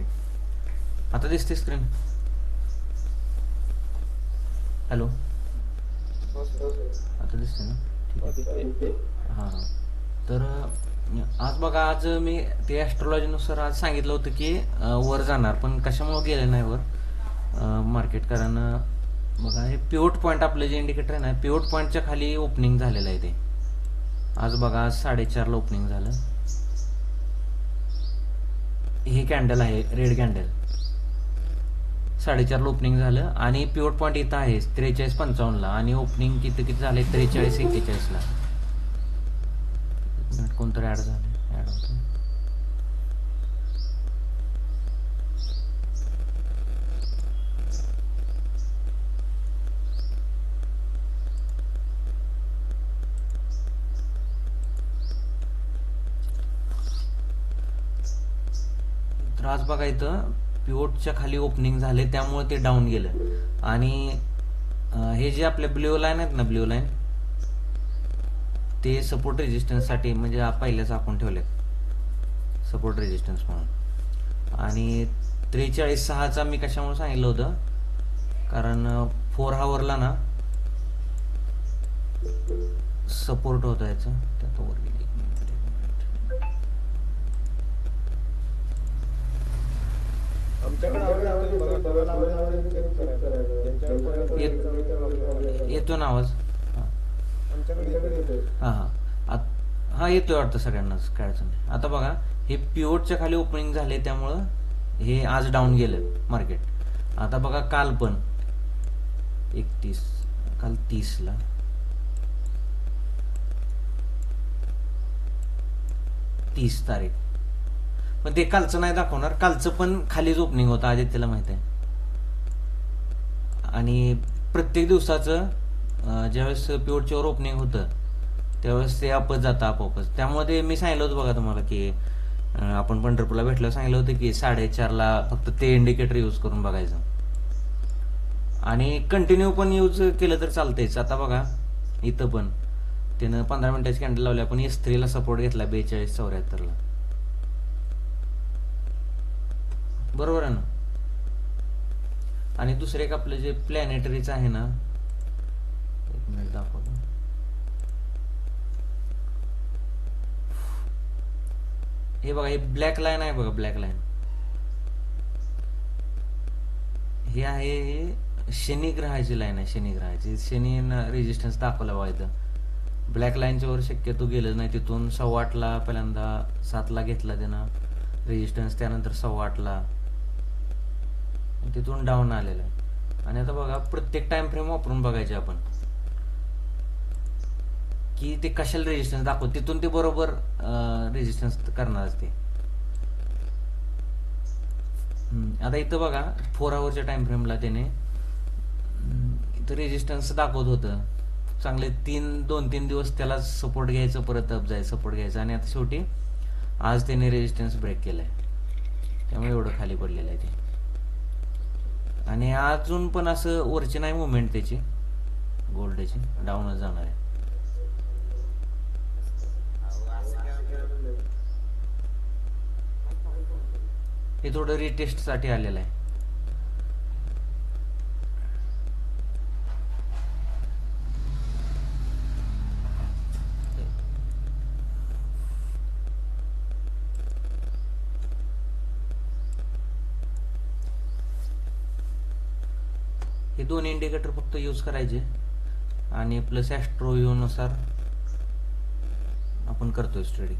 Okay आता दिसते screen hello आता दिसते ना? ठीक आहे. हां. तर आज बघा आज मी ते ॲस्ट्रॉलॉजीनुसार आज सांगितलं होतं की वर जाणार. पण कशामुळे गेलं नाही वर? मार्केट कारण बघा हे पिवट पॉईंट आपलं जे इंडिकेटर आहे ना पिवट पॉईंटच्या खाली ओपनिंग झालेलं आहे ते. आज बघा आज साडेचारला ओपनिंग झालं. हे कॅन्डल आहे रेड कॅन्डल साडेचारला ओपनिंग झालं आणि प्युअर पॉईंट इथं आहे त्रेचाळीस पंचावन्नला. आणि ओपनिंग किती किती झाले त्रेचाळीस एक्केचाळीसला कोणतरी ऍड झालं ऍड होतं. तर आज बघा इथं पिवटच्या खाली ओपनिंग झाले त्यामुळे ते डाऊन गेलं. आणि हे जे आपले ब्ल्यू लाईन आहेत ना ब्ल्यू लाईन ते सपोर्ट रेजिस्टन्ससाठी म्हणजे पहिल्याच आपण ठेवले सपोर्ट रेजिस्टन्स म्हणून. आणि त्रेचाळीस सहाचा मी कशामुळे सांगितलं होतं? कारण फोर हावरला ना सपोर्ट होता याचा त्यात वर गेली. एक मिनिट, एक मिनिट. येतो ना आवाज? हा. हा हा. येतोय वाटतं सगळ्यांनाच काय अडचण नाही. आता बघा हे पिओटच्या खाली ओपनिंग झाले त्यामुळं हे आज डाऊन गेलं मार्केट आता बघा काल पण. एकतीस काल तीसला. तीस तारीख. पण ते कालचं नाही दाखवणार कालचं पण खालीच ओपनिंग होतं आदित्यला माहीत आहे. आणि प्रत्येक दिवसाचं ज्यावेळेस प्युअरच्यावर ओपनिंग होतं त्यावेळेस ते आपच जातं आपोआपच. त्यामध्ये मी सांगितलं होतं बघा तुम्हाला की आपण पंढरपूरला भेटलं सांगितलं होतं की साडेचारला फक्त ते इंडिकेटर यूज करून बघायचं. आणि कंटिन्यू पण यूज केलं तर चालतंयच. आता बघा इथं पण. त्यानं पंधरा मिनिटाची कॅन्डल लावली आपण एस थ्रीला सपोर्ट घेतला बेचाळीस चौऱ्याहत्तरला. बरोबर आहे ना? आणि दुसरे एक आपलं जे प्लॅनेटरीच आहे ना एक मिनिट दाखवतो. हे बघा हे ब्लॅक लाईन आहे बघा ब्लॅक लाईन हे आहे हे शनी ग्रहाची लाईन आहे शनी ग्रहाची. शनी रेजिस्टन्स दाखवला बघा इथं. ब्लॅक लाईनच्या वर शक्यतो गेलं नाही तिथून सव्वा आठला पहिल्यांदा सातला घेतला त्यानं. रेजिस्टन्स त्यानंतर सव्वा आठला. तिथून डाऊन आलेलं आहे. आणि आता बघा प्रत्येक टाइम फ्रेम वापरून बघायचे आपण. की ते कशाला रेजिस्टन्स दाखवत? तिथून ते बरोबर रेजिस्टन्स करणार असते आता इथं बघा फोर आवरच्या टाइम फ्रेमला त्याने इथं रेजिस्टन्स दाखवत होतं. चांगले तीन दोन तीन दिवस त्याला सपोर्ट घ्यायचं परत अप जायचं सपोर्ट घ्यायचं. आणि आता शेवटी आज त्याने रेजिस्टन्स ब्रेक केलाय. त्यामुळे एवढं खाली पडलेलं आहे ते. आणि अजून पण असं वरची नाही मुवमेंट त्याची. गोल्डची डाऊनच जाणार आहे. हे थोडं रिटेस्टसाठी आलेलं आहे. हे दोन इंडिकेटर फक्त यूज करायचे. आणि प्लस ॲस्ट्रो नुसार आपण करतोय स्टडी